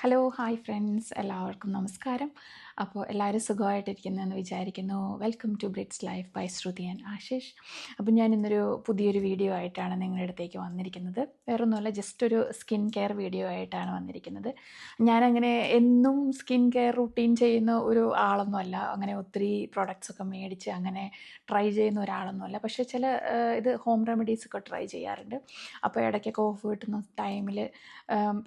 Hello hi friends എല്ലാവർക്കും നമസ്കാരം. അപ്പോൾ എല്ലാവരും സുഖമായിട്ടിരിക്കുന്നെന്ന് വിചാരിക്കുന്നു. Welcome to brides life by Shruti and Ashish. അപ്പോൾ ഞാൻ ഇന്നൊരു പുതിയൊരു വീഡിയോ ആയിട്ടാണ് നിങ്ങളുടെ അടുത്തേക്ക് വന്നിരിക്കുന്നത്. വേറൊന്നുമല്ല ജസ്റ്റ് ഒരു സ്കിൻ കെയർ വീഡിയോ ആയിട്ടാണ് വന്നിരിക്കുന്നത്. ഞാനങ്ങനെ എന്നും സ്കിൻ കെയർ റുട്ടീൻ ചെയ്യുന്ന ഒരു ആളൊന്നുമല്ല അങ്ങനെ ഒത്തിരി പ്രോഡക്റ്റ്സ് ഒക്കെ മേടിച്ച് അങ്ങനെ ട്രൈ ചെയ്യുന്ന ഒരാളൊന്നുമല്ല പക്ഷേ ചില ഇത് ഹോം റെമഡീസ് ഒക്കെ ട്രൈ ചെയ്യാറുണ്ട്. അപ്പോൾ ഇടയ്ക്കൊക്കെ ഓഫ് കിട്ടുന്ന ടൈമിൽ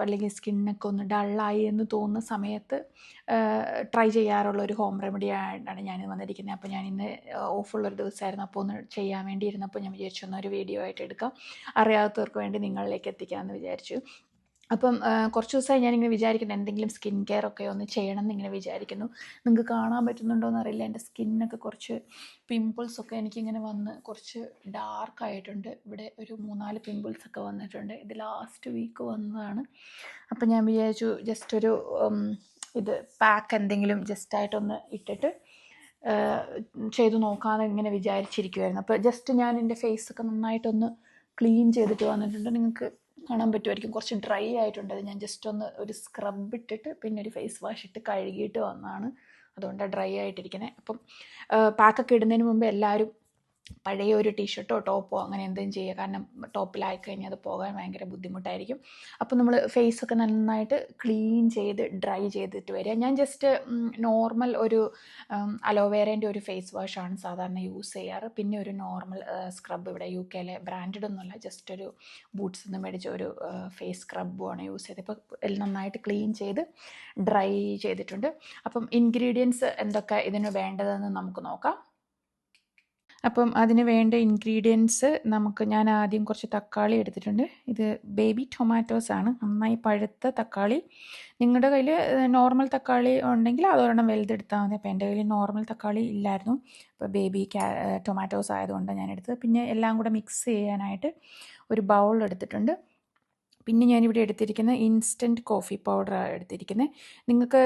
അല്ലെങ്കിൽ സ്കിന്നൊക്കെ ഒന്ന് ഡള്ളായി എന്ന് തോന്നുന്ന സമയത്ത് ട്രൈ ചെയ്യാറുള്ള ഒരു ഹോം റെമഡി ആയിട്ടാണ് ഞാൻ വന്നിരിക്കുന്നത്. അപ്പോൾ ഞാൻ ഇന്ന് ഓഫുള്ളൊരു ദിവസമായിരുന്നു. അപ്പോൾ ഒന്ന് ചെയ്യാൻ വേണ്ടി ഇരുന്നപ്പോൾ ഞാൻ വിചാരിച്ചു ഒരു വീഡിയോ ആയിട്ട് എടുക്കാം. അറിയാത്തവർക്ക് വേണ്ടി നിങ്ങളിലേക്ക് എത്തിക്കാമെന്ന് വിചാരിച്ചു. അപ്പം കുറച്ച് ദിവസമായി ഞാനിങ്ങനെ വിചാരിക്കുന്നു എന്തെങ്കിലും സ്കിൻ കെയർ ഒക്കെ ഒന്ന് ചെയ്യണം എന്നിങ്ങനെ വിചാരിക്കുന്നു. നിങ്ങൾക്ക് കാണാൻ പറ്റുന്നുണ്ടോ എന്നറിയില്ല. എന്റെ സ്കിന്നൊക്കെ കുറച്ച് പിമ്പിൾസ് ഒക്കെ എനിക്കിങ്ങനെ വന്ന് കുറച്ച് ഡാർക്ക് ആയിട്ടുണ്ട്. ഇവിടെ ഒരു മൂന്നാൽ പിമ്പിൾസ് ഒക്കെ വന്നിട്ടുണ്ട്. ഇത് ലാസ്റ്റ് വീക്ക് വന്നതാണ്. അപ്പം ഞാൻ വിചാരിച്ചു ജസ്റ്റ് ഒരു ഇത് പാക്ക് എന്തെങ്കിലും ജസ്റ്റ് ആയിട്ടൊന്ന് ഇട്ടിട്ട് ചെയ്തു നോക്കാമെന്ന് ഇങ്ങനെ വിചാരിച്ചിരിക്കുമായിരുന്നു അപ്പോൾ ജസ്റ്റ് ഞാൻ എന്റെ ഫേസൊക്കെ നന്നായിട്ടൊന്ന് ക്ലീൻ ചെയ്തിട്ട് വന്നിട്ടുണ്ട്. നിങ്ങൾക്ക് കാണാൻ പറ്റുമായിരിക്കും. കുറച്ച് ഡ്രൈ ആയിട്ടുണ്ട്. അത് ഞാൻ ജസ്റ്റ് ഒന്ന് ഒരു സ്ക്രബ് ഇട്ടിട്ട് പിന്നെ ഒരു ഫേസ് വാഷ് ഇട്ട് കഴുകിയിട്ട് വന്നതാണ് അതുകൊണ്ടാണ് ഡ്രൈ ആയിട്ടിരിക്കുന്നത് അപ്പം പാക്കൊക്കെ ഇടുന്നതിന് മുമ്പ് എല്ലാവരും പഴയ ഒരു ടീഷർട്ടോ ടോപ്പോ അങ്ങനെ എന്തെങ്കിലും ചെയ്യുക. കാരണം ടോപ്പിലായി കഴിഞ്ഞാൽ അത് പോകാൻ ഭയങ്കര ബുദ്ധിമുട്ടായിരിക്കും. അപ്പോൾ നമ്മൾ ഫേസൊക്കെ നന്നായിട്ട് ക്ലീൻ ചെയ്ത് ഡ്രൈ ചെയ്തിട്ട് വരിക. ഞാൻ ജസ്റ്റ് നോർമൽ ഒരു അലോവേറേന്റെ ഒരു ഫേസ് വാഷാണ് സാധാരണ യൂസ് ചെയ്യാറ്. പിന്നെ ഒരു നോർമൽ സ്ക്രബ് ഇവിടെ യു കെയിലെ ബ്രാൻഡഡ് ഒന്നുമല്ല. ജസ്റ്റ് ഒരു ബൂട്ട്സ് നിന്ന് മേടിച്ച ഒരു ഫേസ് സ്ക്രബുമാണ് യൂസ് ചെയ്തത്. ഇപ്പോൾ നന്നായിട്ട് ക്ലീൻ ചെയ്ത് ഡ്രൈ ചെയ്തിട്ടുണ്ട്. അപ്പം ഇൻഗ്രീഡിയൻസ് എന്തൊക്കെ ഇതിന് വേണ്ടതെന്ന് നമുക്ക് നോക്കാം. അപ്പം അതിന് വേണ്ട ഇൻഗ്രീഡിയൻസ് നമുക്ക് ഞാൻ ആദ്യം കുറച്ച് തക്കാളി എടുത്തിട്ടുണ്ട്. ഇത് ബേബി ടൊമാറ്റോസ് ആണ്. നന്നായി പഴുത്ത തക്കാളി. നിങ്ങളുടെ കയ്യിൽ നോർമൽ തക്കാളി ഉണ്ടെങ്കിൽ അതൊരെണ്ണം വലുതെടുത്താൽ മതി. അപ്പോൾ എന്റെ കയ്യിൽ നോർമൽ തക്കാളി ഇല്ലായിരുന്നു. അപ്പോൾ ബേബി ടൊമാറ്റോസ് ആയതുകൊണ്ടാണ് ഞാൻ എടുത്തത്. പിന്നെ എല്ലാം കൂടെ മിക്സ് ചെയ്യാനായിട്ട് ഒരു ബൗൾ എടുത്തിട്ടുണ്ട്. പിന്നെ ഞാനിവിടെ എടുത്തിരിക്കുന്ന ഇൻസ്റ്റന്റ് കോഫി പൗഡറാണ് എടുത്തിരിക്കുന്നത് നിങ്ങൾക്ക്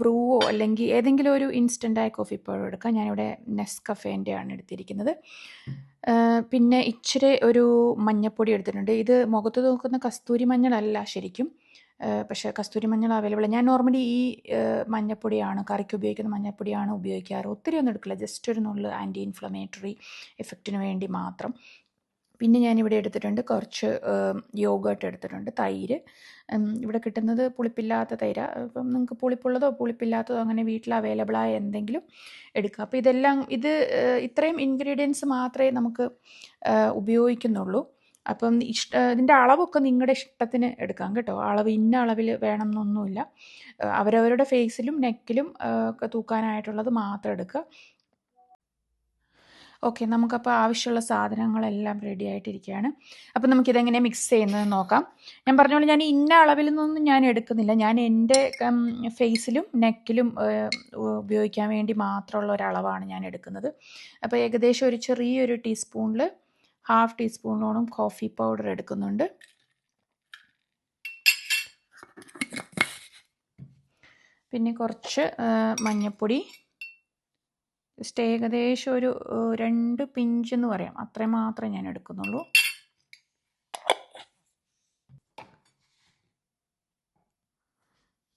ബ്രൂവോ അല്ലെങ്കിൽ ഏതെങ്കിലും ഒരു ഇൻസ്റ്റന്റായ കോഫി പൗഡർ എടുക്കാം. ഞാനിവിടെ നെസ്കഫേന്റെ ആണ് എടുത്തിരിക്കുന്നത്. പിന്നെ ഇച്ചിരി ഒരു മഞ്ഞപ്പൊടി എടുത്തിട്ടുണ്ട്. ഇത് മുഖത്ത് നോക്കുന്ന കസ്തൂരി മഞ്ഞളല്ല ശരിക്കും. പക്ഷേ കസ്തൂരി മഞ്ഞൾ അവൈലബിൾ ഞാൻ നോർമലി ഈ മഞ്ഞപ്പൊടിയാണ് കറിക്ക് ഉപയോഗിക്കുന്ന മഞ്ഞപ്പൊടിയാണ് ഉപയോഗിക്കാറ്. ഒത്തിരി ഒന്നും എടുക്കില്ല. ജസ്റ്റ് ഒരു നുള്ളു ആന്റി ഇൻഫ്ലമേറ്ററി എഫക്റ്റിന് വേണ്ടി മാത്രം. പിന്നെ ഞാനിവിടെ എടുത്തിട്ടുണ്ട് കുറച്ച് യോഗേട്ട് എടുത്തിട്ടുണ്ട് തൈര്. ഇവിടെ കിട്ടുന്നത് പുളിപ്പില്ലാത്ത തൈര. അപ്പം നിങ്ങൾക്ക് പുളിപ്പുള്ളതോ പുളിപ്പില്ലാത്തതോ അങ്ങനെ വീട്ടിൽ അവൈലബിൾ ആയ എന്തെങ്കിലും എടുക്കുക അപ്പോൾ ഇതെല്ലാം ഇത് ഇത്രയും ഇൻഗ്രീഡിയൻസ് മാത്രമേ നമുക്ക് ഉപയോഗിക്കുന്നുള്ളൂ. അപ്പം ഇഷ്ട ഇതിന്റെ അളവൊക്കെ നിങ്ങളുടെ ഇഷ്ടത്തിന് എടുക്കാം കേട്ടോ. അളവ് ഇന്ന അളവിൽ വേണം എന്നൊന്നുമില്ല അവരവരുടെ ഫേസിലും നെക്കിലും ഒക്കെ തൂക്കാനായിട്ടുള്ളത് മാത്രം എടുക്കുക. ഓക്കെ നമുക്കപ്പോൾ ആവശ്യമുള്ള സാധനങ്ങളെല്ലാം റെഡി ആയിട്ടിരിക്കുകയാണ്. അപ്പോൾ നമുക്കിതെങ്ങനെ മിക്സ് ചെയ്യുന്നത് നോക്കാം. ഞാൻ പറഞ്ഞോളൂ ഞാൻ ഇന്ന അളവിൽ നിന്നൊന്നും ഞാൻ എടുക്കുന്നില്ല. ഞാൻ എന്റെ ഫേസിലും നെക്കിലും ഉപയോഗിക്കാൻ വേണ്ടി മാത്രമുള്ള ഒരളവാണ് ഞാൻ എടുക്കുന്നത്. അപ്പോൾ ഏകദേശം ഒരു ചെറിയൊരു ടീസ്പൂണിൽ ഹാഫ് ടീസ്പൂണോളം കോഫി പൗഡർ എടുക്കുന്നുണ്ട്. പിന്നെ കുറച്ച് മഞ്ഞൾപ്പൊടി ജസ്റ്റ് ഏകദേശം ഒരു രണ്ട് പിഞ്ച് എന്ന് പറയാം. അത്രയും മാത്രമേ ഞാൻ എടുക്കുന്നുള്ളൂ.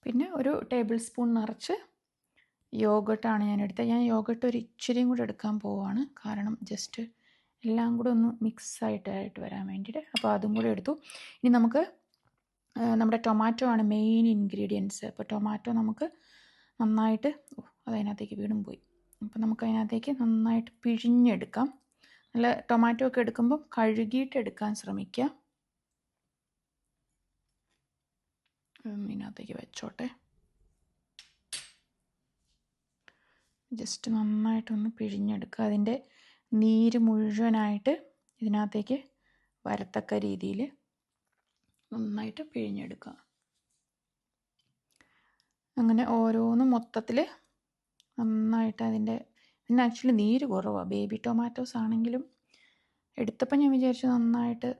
പിന്നെ ഒരു ടേബിൾ സ്പൂൺ നിറച്ച് യോഗട്ടാണ് ഞാൻ എടുത്തത്. ഞാൻ യോഗട്ട് ഒരു ഇച്ചിരിയും കൂടെ എടുക്കാൻ പോവാണ്. കാരണം ജസ്റ്റ് എല്ലാം കൂടെ ഒന്ന് മിക്സ് ആയിട്ടായിട്ട് വരാൻ വേണ്ടിയിട്ട്. അപ്പോൾ അതും കൂടെ എടുത്തു. ഇനി നമുക്ക് നമ്മുടെ ടൊമാറ്റോ ആണ് മെയിൻ ഇൻഗ്രീഡിയൻസ്. അപ്പോൾ ടൊമാറ്റോ നമുക്ക് നന്നായിട്ട് അതിനകത്തേക്ക് വീണും പോയി. അപ്പോൾ നമുക്ക് അതിനകത്തേക്ക് നന്നായിട്ട് പിഴിഞ്ഞെടുക്കാം. നല്ല ടൊമാറ്റോ ഒക്കെ എടുക്കുമ്പോൾ കഴുകിയിട്ട് എടുക്കാൻ ശ്രമിക്കുക. ഇതിനകത്തേക്ക് വെച്ചോട്ടെ. ജസ്റ്റ് നന്നായിട്ടൊന്ന് പിഴിഞ്ഞെടുക്കുക. അതിന്റെ നീര് മുഴുവനായിട്ട് ഇതിനകത്തേക്ക് വരത്തക്ക രീതിയിൽ നന്നായിട്ട് പിഴിഞ്ഞെടുക്കുക. അങ്ങനെ ഓരോന്നും മൊത്തത്തിൽ നന്നായിട്ട് അതിന്റെ പിന്നെ ആക്ച്വലി നീര് കുറവാണ് ബേബി ടൊമാറ്റോസ് ആണെങ്കിലും എടുത്തപ്പോൾ ഞാൻ വിചാരിച്ചു നന്നായിട്ട്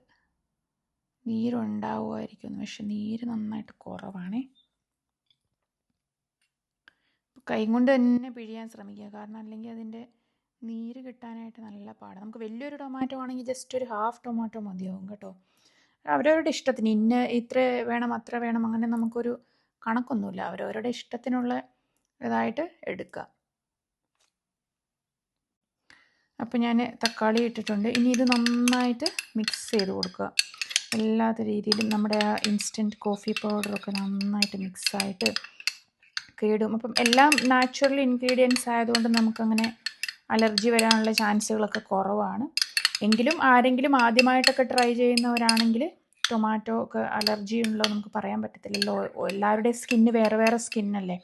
നീരുണ്ടാവുമായിരിക്കും പക്ഷെ നീര് നന്നായിട്ട് കുറവാണേ. കൈ കൊണ്ട് തന്നെ പിഴിയാൻ ശ്രമിക്കുക. കാരണം അല്ലെങ്കിൽ അതിന്റെ നീര് കിട്ടാനായിട്ട് നല്ല പാടാണ് നമുക്ക് വലിയൊരു ടൊമാറ്റോ ആണെങ്കിൽ ജസ്റ്റ് ഒരു ഹാഫ് ടൊമാറ്റോ മതിയാവും കേട്ടോ. അവരവരുടെ ഇഷ്ടത്തിന്. ഇന്ന ഇത്ര വേണം അത്ര വേണം അങ്ങനെ നമുക്കൊരു കണക്കൊന്നുമില്ല. അവരവരുടെ ഇഷ്ടത്തിനുള്ള ഇതായിട്ട് എടുക്കുക. അപ്പോൾ ഞാൻ തക്കാളി ഇട്ടിട്ടുണ്ട്. ഇനി ഇത് നന്നായിട്ട് മിക്സ് ചെയ്ത് കൊടുക്കുക. എല്ലാത്ത രീതിയിലും നമ്മുടെ ആ ഇൻസ്റ്റന്റ് കോഫി പൗഡറൊക്കെ നന്നായിട്ട് മിക്സായിട്ട് കേടും. അപ്പം എല്ലാം നാച്ചുറൽ ഇൻഗ്രീഡിയൻസ് ആയതുകൊണ്ട് നമുക്കങ്ങനെ അലർജി വരാനുള്ള ചാൻസുകളൊക്കെ കുറവാണ്. എങ്കിലും ആരെങ്കിലും ആദ്യമായിട്ടൊക്കെ ട്രൈ ചെയ്യുന്നവരാണെങ്കിൽ ടൊമാറ്റോ ഒക്കെ അലർജി ഉണ്ടോ നമുക്ക് പറയാൻ പറ്റത്തില്ലല്ലോ. എല്ലാവരുടെയും സ്കിന്ന് വേറെ വേറെ സ്കിന്നല്ലേ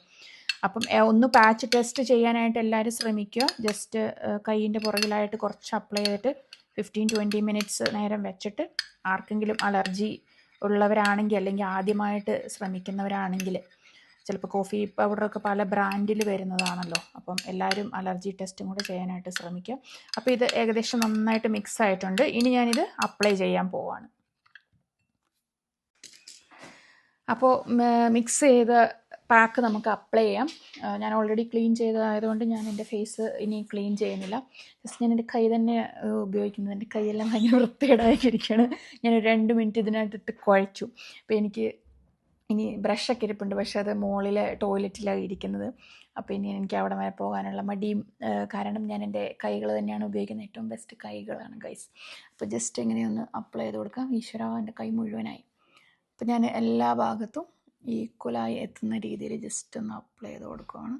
അപ്പം ഒന്ന് പാച്ച് ടെസ്റ്റ് ചെയ്യാനായിട്ട് എല്ലാവരും ശ്രമിക്കുക. ജസ്റ്റ് കൈയിന്റെ പുറകിലായിട്ട് കുറച്ച് അപ്ലൈ ചെയ്തിട്ട് ഫിഫ്റ്റീൻ ട്വന്റി മിനിറ്റ്സ് നേരം വെച്ചിട്ട് ആർക്കെങ്കിലും അലർജി ഉള്ളവരാണെങ്കിൽ അല്ലെങ്കിൽ ആദ്യമായിട്ട് ശ്രമിക്കുന്നവരാണെങ്കിൽ ചിലപ്പോൾ കോഫി പൗഡറൊക്കെ പല ബ്രാൻഡിൽ വരുന്നതാണല്ലോ. അപ്പം എല്ലാവരും അലർജി ടെസ്റ്റും കൂടെ ചെയ്യാനായിട്ട് ശ്രമിക്കുക. അപ്പോൾ ഇത് ഏകദേശം നന്നായിട്ട് മിക്സ് ആയിട്ടുണ്ട്. ഇനി ഞാനിത് അപ്ലൈ ചെയ്യാൻ പോവാണ്. അപ്പോൾ മിക്സ് ചെയ്ത പാക്ക് നമുക്ക് അപ്ലൈ ചെയ്യാം. ഞാൻ ഓൾറെഡി ക്ലീൻ ചെയ്തതായതുകൊണ്ട് ഞാൻ എന്റെ ഫേസ് ഇനി ക്ലീൻ ചെയ്യുന്നില്ല. ജസ്റ്റ് ഞാൻ എന്റെ കൈ തന്നെ ഉപയോഗിക്കുന്നത് എന്റെ കൈയെല്ലാം ഭയങ്കര വൃത്തികേടായിരിക്കുകയാണ് ഞാൻ രണ്ട് മിനിറ്റ് ഇതിനകത്തിട്ട് കുഴച്ചു. അപ്പോൾ എനിക്ക് ഇനി ബ്രഷൊക്കെ ഇരിപ്പുണ്ട്. പക്ഷേ അത് മുകളിലെ ടോയ്ലറ്റിലാണ് ഇരിക്കുന്നത്. അപ്പോൾ ഇനി എനിക്ക് അവിടെ വരെ പോകാനുള്ള മടിയും കാരണം ഞാൻ എന്റെ കൈകൾ തന്നെയാണ് ഉപയോഗിക്കുന്നത്. ഏറ്റവും ബെസ്റ്റ് കൈകളാണ് ഗൈസ് അപ്പോൾ ജസ്റ്റ് എങ്ങനെയൊന്ന് അപ്ലൈ ചെയ്ത് കൊടുക്കാം. ഈശ്വര എന്റെ കൈ മുഴുവനായി. അപ്പോൾ ഞാൻ എല്ലാ ഭാഗത്തും ഈക്വലായി എത്തുന്ന രീതിയിൽ ജസ്റ്റ് ഒന്ന് അപ്ലൈ ചെയ്ത് കൊടുക്കുകയാണ്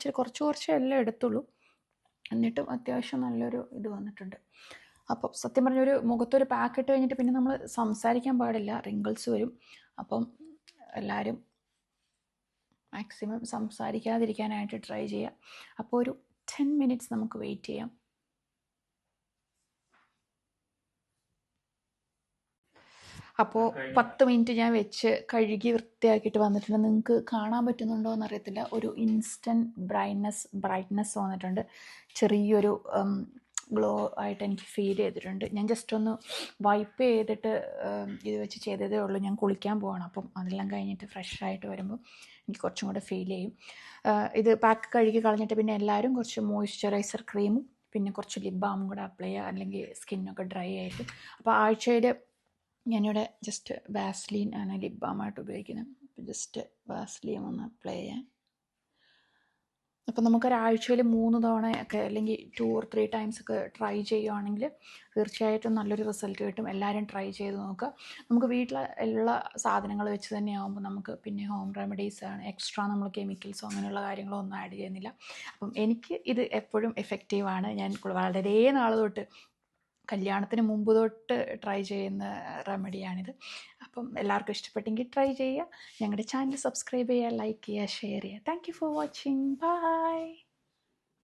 ഇച്ചിരി കുറച്ച് കുറച്ചേ എല്ലാം എടുത്തുള്ളൂ. എന്നിട്ടും അത്യാവശ്യം നല്ലൊരു ഇത് വന്നിട്ടുണ്ട്. അപ്പം സത്യം പറഞ്ഞൊരു മുഖത്തൊരു പാക്ക് ഇട്ട് കഴിഞ്ഞിട്ട് പിന്നെ നമ്മൾ സംസാരിക്കാൻ പാടില്ല. റിങ്കിൾസ് വരും. അപ്പം എല്ലാവരും മാക്സിമം സംസാരിക്കാതിരിക്കാനായിട്ട് ട്രൈ ചെയ്യാം. അപ്പോൾ ഒരു ടെൻ മിനിറ്റ്സ് നമുക്ക് വെയിറ്റ് ചെയ്യാം. അപ്പോൾ പത്ത് മിനിറ്റ് ഞാൻ വെച്ച് കഴുകി വൃത്തിയാക്കിയിട്ട് വന്നിട്ടുണ്ട്. നിങ്ങൾക്ക് കാണാൻ പറ്റുന്നുണ്ടോ എന്നറിയത്തില്ല. ഒരു ഇൻസ്റ്റന്റ് ബ്രൈറ്റ്നസ് ബ്രൈറ്റ്നസ് വന്നിട്ടുണ്ട്. ചെറിയൊരു ഗ്ലോ ആയിട്ട് എനിക്ക് ഫീൽ ചെയ്തിട്ടുണ്ട്. ഞാൻ ജസ്റ്റ് ഒന്ന് വൈപ്പ് ചെയ്തിട്ട് ഇത് വെച്ച് ചെയ്തതേ ഉള്ളൂ. ഞാൻ കുളിക്കാൻ പോവാണ്. അപ്പം അതെല്ലാം കഴിഞ്ഞിട്ട് ഫ്രഷ് ആയിട്ട് വരുമ്പോൾ എനിക്ക് കുറച്ചും കൂടെ ഫീൽ ചെയ്യും. ഇത് പാക്ക് കഴുകി കളഞ്ഞിട്ട് പിന്നെ എല്ലാവരും കുറച്ച് മോയ്സ്ചറൈസർ ക്രീമും പിന്നെ കുറച്ച് ലിപ് ബാമും കൂടെ അപ്ലൈ ചെയ്യുക. അല്ലെങ്കിൽ സ്കിന്നൊക്കെ ഡ്രൈ ആയിട്ട്. അപ്പോൾ ആഴ്ചയിൽ ഞാനിവിടെ ജസ്റ്റ് വാസ്ലീൻ ആണ് ലിപ് ബാമായിട്ട് ഉപയോഗിക്കുന്നത്. ജസ്റ്റ് വാസ്ലീൻ ഒന്ന് അപ്ലൈ ചെയ്യാം അപ്പോൾ നമുക്കൊരാഴ്ചയിൽ മൂന്ന് തവണ ഒക്കെ അല്ലെങ്കിൽ ടു ഓർ ത്രീ ടൈംസ് ഒക്കെ ട്രൈ ചെയ്യുവാണെങ്കിൽ തീർച്ചയായിട്ടും നല്ലൊരു റിസൾട്ട് കിട്ടും. എല്ലാവരും ട്രൈ ചെയ്ത് നോക്കുക. നമുക്ക് വീട്ടിലുള്ള സാധനങ്ങൾ വെച്ച് തന്നെ ആകുമ്പോൾ നമുക്ക് പിന്നെ ഹോം റെമഡീസ് ആണ്. എക്സ്ട്രാ നമ്മൾ കെമിക്കൽസോ അങ്ങനെയുള്ള കാര്യങ്ങളോ ഒന്നും ആഡ് ചെയ്യുന്നില്ല. അപ്പം എനിക്ക് ഇത് എപ്പോഴും എഫക്റ്റീവാണ് ഞാൻ വളരെ നാൾ തൊട്ട് കല്യാണത്തിന് മുമ്പ് തൊട്ട് ട്രൈ ചെയ്യുന്ന റെമഡിയാണിത് അപ്പം എല്ലാവർക്കും ഇഷ്ടപ്പെട്ടെങ്കിൽ ട്രൈ ചെയ്യുക. ഞങ്ങളുടെ ചാനൽ സബ്സ്ക്രൈബ് ചെയ്യുക ലൈക്ക് ചെയ്യുക ഷെയർ ചെയ്യുക. Thank for watching bye